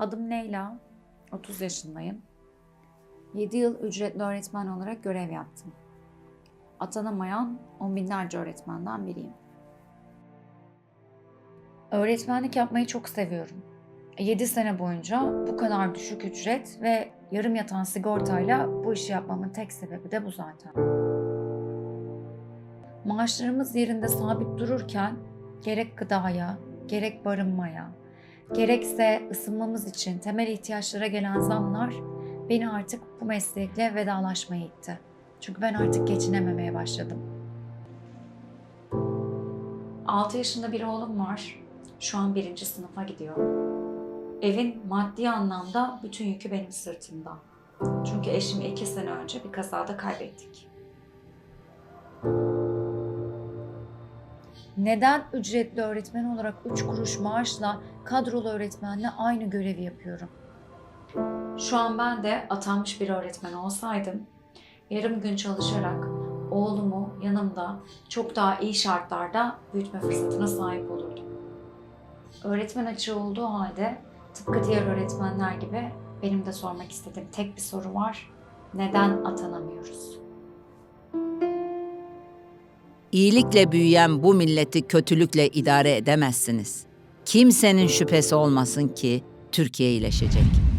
Adım Leyla, 30 yaşındayım. 7 yıl ücretli öğretmen olarak görev yaptım. Atanamayan on binlerce öğretmenden biriyim. Öğretmenlik yapmayı çok seviyorum. 7 sene boyunca bu kadar düşük ücret ve yarım yatan sigortayla bu işi yapmamın tek sebebi de bu zaten. Maaşlarımız yerinde sabit dururken gerek gıdaya, gerek barınmaya, gerekse ısınmamız için temel ihtiyaçlara gelen zamlar beni artık bu meslekle vedalaşmaya itti. Çünkü ben artık geçinememeye başladım. 6 yaşında bir oğlum var. Şu an birinci sınıfa gidiyor. Evin maddi anlamda bütün yükü benim sırtımda. Çünkü eşimi iki sene önce bir kazada kaybettik. Neden ücretli öğretmen olarak 3 kuruş maaşla kadrolu öğretmenle aynı görevi yapıyorum? Şu an ben de atanmış bir öğretmen olsaydım, yarım gün çalışarak oğlumu yanımda çok daha iyi şartlarda büyütme fırsatına sahip olurdum. Öğretmen açığı olduğu halde tıpkı diğer öğretmenler gibi benim de sormak istediğim tek bir soru var. Neden atanamıyoruz? İyilikle büyüyen bu milleti kötülükle idare edemezsiniz. Kimsenin şüphesi olmasın ki Türkiye iyileşecek.